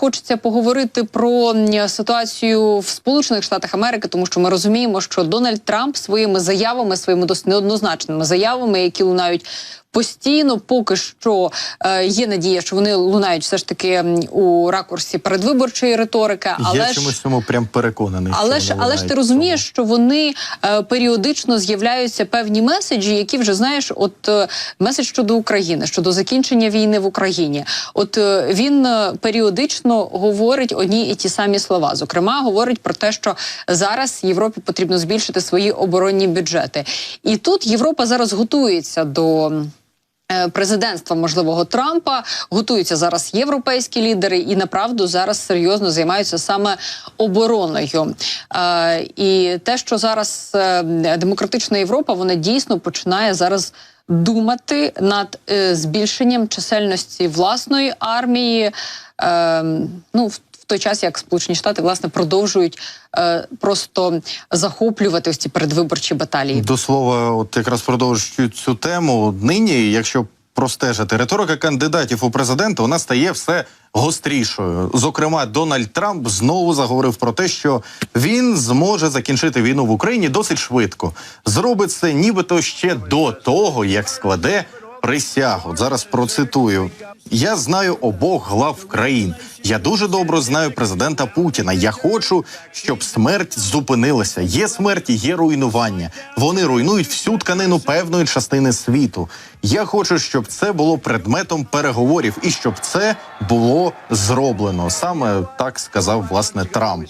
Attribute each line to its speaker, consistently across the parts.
Speaker 1: Хочеться поговорити про ситуацію в Сполучених Штатах Америки, тому що ми розуміємо, що Дональд Трамп своїми заявами, своїми досить неоднозначними заявами, які лунають постійно, поки що е, є надія, що вони лунають все ж таки у ракурсі передвиборчої риторики. Але
Speaker 2: Я
Speaker 1: ж
Speaker 2: чомусь цьому прям переконаний.
Speaker 1: але ж, але ж ти розумієш, що вони е, періодично з'являються певні меседжі, які вже знаєш, от е, меседж щодо України, щодо закінчення війни в Україні. От е, він е, періодично говорить одні і ті самі слова. Зокрема, говорить про те, що зараз Європі потрібно збільшити свої оборонні бюджети. І тут Європа зараз готується до. е, Президентства можливого Трампа готуються зараз європейські лідери, і направду зараз серйозно займаються саме обороною. Е, і те, що зараз е, демократична Європа, вона дійсно починає зараз думати над е, збільшенням чисельності власної армії. Е, ну в в той час, як Сполучені Штати власне продовжують е, просто захоплювати ось ці передвиборчі баталії.
Speaker 2: До слова, от якраз продовжують цю тему, нині, якщо простежити риторика кандидатів у президенти, вона стає все гострішою. Зокрема, Дональд Трамп знову заговорив про те, що він зможе закінчити війну в Україні досить швидко. Зробить це нібито ще до того, як складе присягу. Зараз процитую: я знаю обох глав країн. Я дуже добре знаю президента Путіна. Я хочу, щоб смерть зупинилася. Є смерть, є руйнування. Вони руйнують всю тканину певної частини світу. Я хочу, щоб це було предметом переговорів і щоб це було зроблено. Саме так сказав власне Трамп.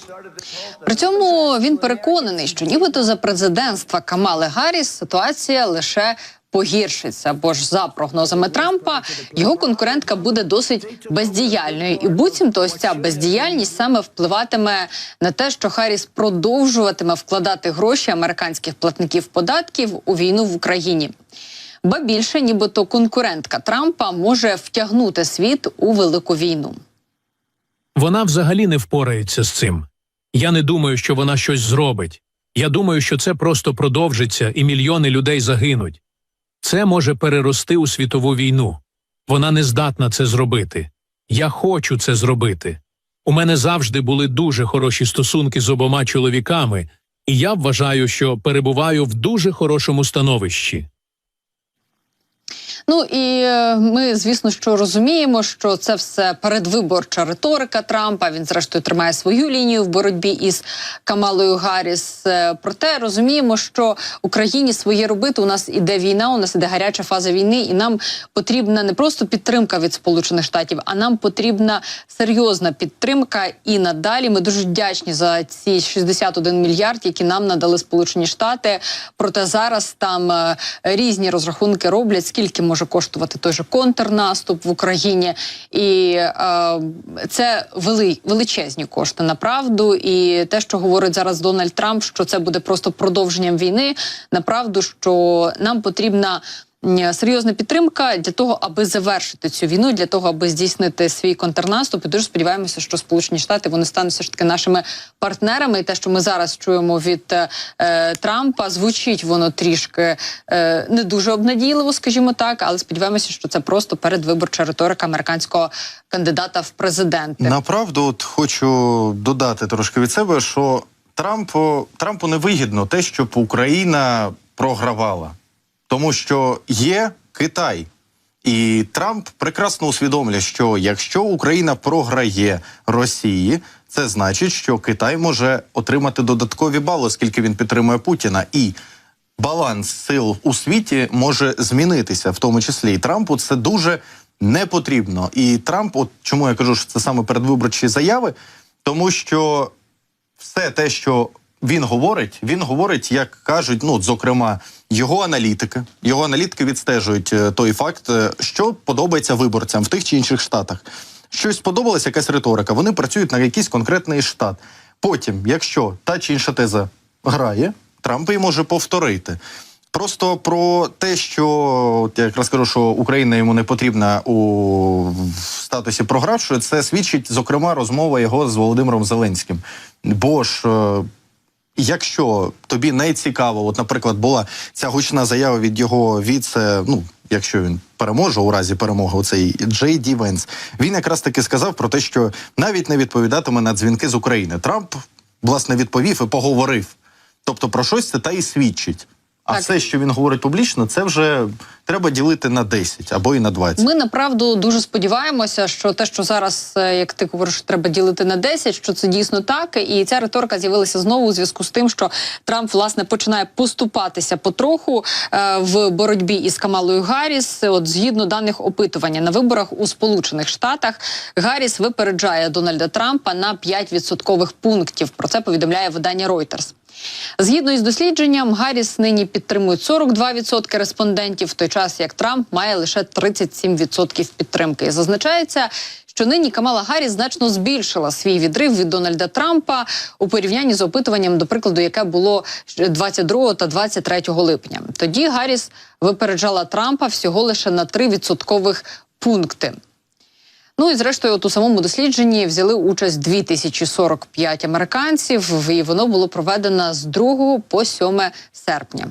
Speaker 1: При цьому він переконаний, що нібито за президентства Камали Гарріс ситуація лише погіршиться, бо ж за прогнозами Трампа його конкурентка буде досить бездіяльною, і буцімто ось ця бездіяльність саме впливатиме на те, що Харріс продовжуватиме вкладати гроші американських платників податків у війну в Україні. Ба більше, нібито конкурентка Трампа може втягнути світ у велику війну.
Speaker 3: Вона взагалі не впорається з цим. Я не думаю, що вона щось зробить. Я думаю, що це просто продовжиться і мільйони людей загинуть. Це може перерости у світову війну. Вона не здатна це зробити. Я хочу це зробити. У мене завжди були дуже хороші стосунки з обома чоловіками, і я вважаю, що перебуваю в дуже хорошому становищі.
Speaker 1: Ну і е, ми, звісно, що розуміємо, що це все передвиборча риторика Трампа. Він зрештою тримає свою лінію в боротьбі із Камалою Гарріс. Е, Проте розуміємо, що Україні своє робити. У нас іде війна, у нас іде гаряча фаза війни, і нам потрібна не просто підтримка від Сполучених Штатів, а нам потрібна серйозна підтримка. І надалі ми дуже вдячні за ці 61 мільярд, які нам надали Сполучені Штати. Проте зараз там е, різні розрахунки роблять, скільки може коштувати той же контрнаступ в Україні, і е, це вели, величезні кошти направду. І те, що говорить зараз Дональд Трамп, що це буде просто продовженням війни, направду, що нам потрібна. М, Серйозна підтримка для того, аби завершити цю війну, для того, аби здійснити свій контрнаступ. І дуже сподіваємося, що Сполучені Штати вони стануть все ж таки нашими партнерами. І те, що ми зараз чуємо від е, Трампа, звучить воно трішки е, не дуже обнадійливо, скажімо так, але сподіваємося, що це просто передвиборча риторика американського кандидата в президенти.
Speaker 2: Направду, от хочу додати трошки від себе, що Трампу Трампу не вигідно те, щоб Україна програвала, тому що є Китай. І Трамп прекрасно усвідомлює, що якщо Україна програє Росії, це значить, що Китай може отримати додаткові бали, оскільки він підтримує Путіна. І баланс сил у світі може змінитися, в тому числі і Трампу це дуже не потрібно. І Трамп, от чому я кажу, що це саме передвиборчі заяви, тому що все те, що він говорить, він говорить, як кажуть, ну зокрема, його аналітики. Його аналітики відстежують е, той факт, е, що подобається виборцям в тих чи інших штатах. Щось сподобалася, якась риторика. Вони працюють на якийсь конкретний штат. Потім, якщо та чи інша теза грає, Трамп її може повторити. Просто про те, що от я якраз кажу, що Україна йому не потрібна у статусі програвшої, це свідчить зокрема розмова його з Володимиром Зеленським. Бо ж. Якщо тобі не цікаво, от, наприклад, була ця гучна заява від його віце, ну якщо він переможе у разі перемоги, оцей Джей Ді Венс, він якраз таки сказав про те, що навіть не відповідатиме на дзвінки з України. Трамп власне відповів і поговорив. Тобто про щось це та і свідчить. А
Speaker 1: Так.
Speaker 2: все, що він говорить публічно, це вже треба ділити на 10 або і на 20.
Speaker 1: Ми направду дуже сподіваємося, що те, що зараз, е, як ти говориш, треба ділити на 10, що це дійсно так. І ця риторика з'явилася знову у зв'язку з тим, що Трамп власне починає поступатися потроху е, в боротьбі із Камалою Гарріс. От згідно даних опитування на виборах у Сполучених Штатах, Гарріс випереджає Дональда Трампа на 5 відсоткових пунктів. Про це повідомляє видання Reuters. Згідно із дослідженням, Гарріс нині підтримують 42% респондентів, в той час як Трамп має лише 37% підтримки. Зазначається, що нині Камала Гарріс значно збільшила свій відрив від Дональда Трампа у порівнянні з опитуванням, до прикладу, яке було 22 та 23 липня. Тоді Гарріс випереджала Трампа всього лише на 3 відсоткових пункти. Ну і зрештою, от у самому дослідженні взяли участь 2045 американців, і воно було проведено з 2 по 7 серпня.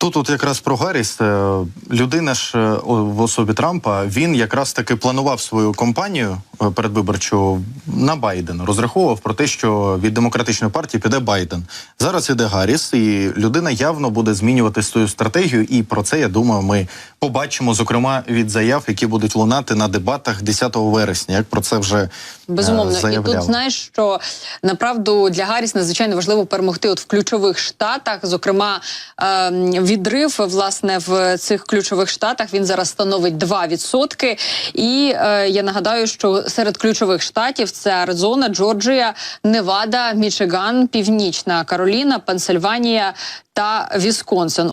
Speaker 2: Тут от якраз про Гарріс. е, Людина ж е, в особі Трампа, він якраз таки планував свою кампанію е, передвиборчу на Байдена. Розраховував про те, що від демократичної партії піде Байден. Зараз іде Гарріс, і людина явно буде змінювати свою стратегію. І про це я думаю, ми побачимо, зокрема від заяв, які будуть лунати на дебатах 10 вересня. Як про це вже
Speaker 1: Безумовно, і тут знаєш, що направду для Гарріс надзвичайно важливо перемогти от в ключових штатах. Зокрема, ем, відрив власне в цих ключових штатах він зараз становить 2%. І е, я нагадаю, що серед ключових штатів це Аризона, Джорджія, Невада, Мічиган, Північна Кароліна, Пенсильванія та Вісконсин.